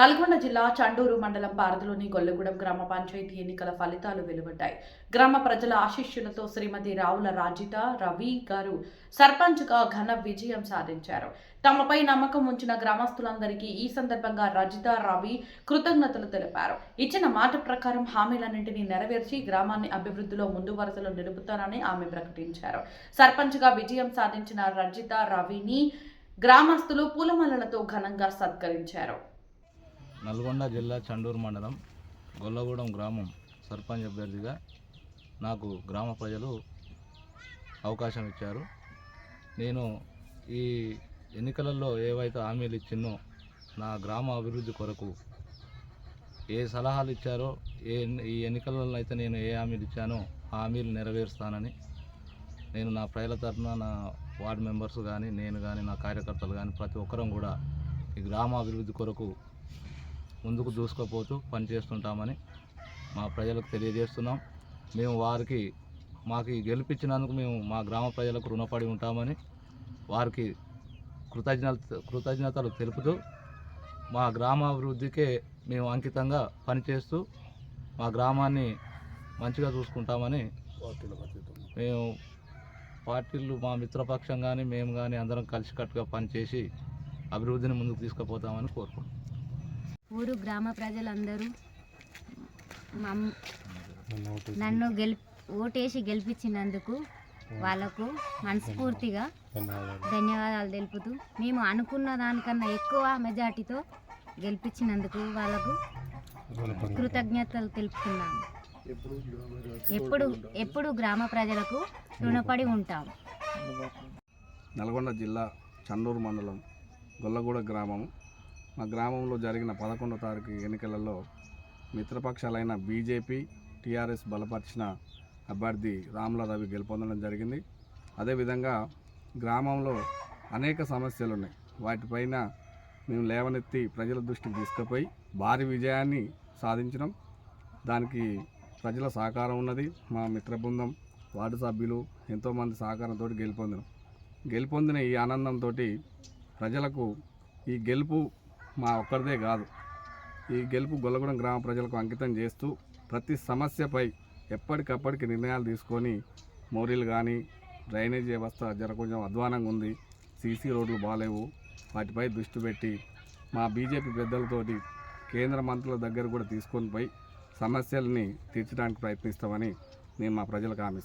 నల్గొండ జిల్లా చండూరు మండలం పారదిలోని గొల్లగూడెం గ్రామ పంచాయతీ ఎన్నికల ఫలితాలు వెలువడ్డాయి. గ్రామ ప్రజల ఆశీస్సులతో శ్రీమతి రావుల రాజిత రవి గారు సర్పంచ్గా ఘన విజయం సాధించారు. తమపై నమ్మకం ఉంచిన గ్రామస్తులందరికీ ఈ సందర్భంగా రజిత రవి కృతజ్ఞతలు తెలిపారు. ఇచ్చిన మాట ప్రకారం హామీలన్నింటినీ నెరవేర్చి గ్రామాన్ని అభివృద్ధిలో ముందు వరుసలో నిలుపుతానని ఆమె ప్రకటించారు. సర్పంచ్గా విజయం సాధించిన రజిత రవిని గ్రామస్తులు పూలమాలలతో ఘనంగా సత్కరించారు. నల్గొండ జిల్లా చండూరు మండలం గొల్లగూడెం గ్రామం సర్పంచ్ అభ్యర్థిగా నాకు గ్రామ ప్రజలు అవకాశం ఇచ్చారు. నేను ఈ ఎన్నికలలో ఏవైతే హామీలు ఇచ్చినో నా గ్రామ అభివృద్ధి కొరకు ఏ సలహాలు ఇచ్చారో ఏ ఈ ఎన్నికలలో అయితే నేను ఏ హామీలు ఇచ్చానో ఆ హామీలు నెరవేరుస్తానని నేను నా ప్రజల తరఫున నా వార్డు మెంబర్స్ కానీ నేను కానీ నా కార్యకర్తలు కానీ ప్రతి ఒక్కరం కూడా ఈ గ్రామ అభివృద్ధి కొరకు ముందుకు దూసుకుపోతూ పనిచేస్తుంటామని మా ప్రజలకు తెలియజేస్తున్నాం. మేము వారికి మాకు గెలిపించినందుకు మేము మా గ్రామ ప్రజలకు రుణపడి ఉంటామని వారికి కృతజ్ఞత కృతజ్ఞతలు తెలుపుతూ మా గ్రామ అభివృద్ధికే మేము అంకితంగా పనిచేస్తూ మా గ్రామాన్ని మంచిగా చూసుకుంటామని మేము పార్టీలు మా మిత్రపక్షం కానీ మేము కానీ అందరం కలిసికట్టుగా పనిచేసి అభివృద్ధిని ముందుకు తీసుకుపోతామని కోరుకుంటున్నాం. ఊరు గ్రామ ప్రజలందరూ మమ్- నన్ను గెలి ఓటేసి గెలిపించినందుకు వాళ్ళకు మనస్ఫూర్తిగా ధన్యవాదాలు. తెలుపుతూ మేము అనుకున్న దానికన్నా ఎక్కువ మెజార్టీతో గెలిపించినందుకు వాళ్ళకు కృతజ్ఞతలు తెలుపుతున్నాను ఎప్పుడు ఎప్పుడు గ్రామ ప్రజలకు రుణపడి ఉంటాం. నల్గొండ జిల్లా చండూరు మండలం గొల్లగూడ గ్రామం మా గ్రామంలో జరిగిన పదకొండో తారీఖు ఎన్నికలలో మిత్రపక్షాలైన బీజేపీ టీఆర్ఎస్ బలపరిచిన అభ్యర్థి రాముల రవి గెలుపొందడం జరిగింది. అదేవిధంగా గ్రామంలో అనేక సమస్యలు ఉన్నాయి వాటిపైన మేము లేవనెత్తి ప్రజల దృష్టికి తీసుకుపోయి భారీ విజయాన్ని సాధించడం దానికి ప్రజల సహకారం ఉన్నది. మా మిత్ర బృందం వార్డు సభ్యులు ఎంతోమంది సహకారంతో గెలుపొందినం. గెలుపొందిన ఈ ఆనందంతో ప్రజలకు ఈ గెలుపు మా ఒక్కరిదే కాదు. ఈ గెలుపు గొల్లగూడెం గ్రామ ప్రజలకు అంకితం చేస్తూ ప్రతి సమస్యపై ఎప్పటికప్పటికి నిర్ణయాలు తీసుకొని మోరీలు కానీ డ్రైనేజ్ వ్యవస్థ జర కొంచెం అధ్వానంగా ఉంది. సీసీ రోడ్లు బాగాలేవు వాటిపై దృష్టి పెట్టి మా బీజేపీ పెద్దలతోటి కేంద్ర మంత్రుల దగ్గర కూడా తీసుకొని పోయి సమస్యల్ని తీర్చడానికి ప్రయత్నిస్తామని నేను మా ప్రజలకు హామీ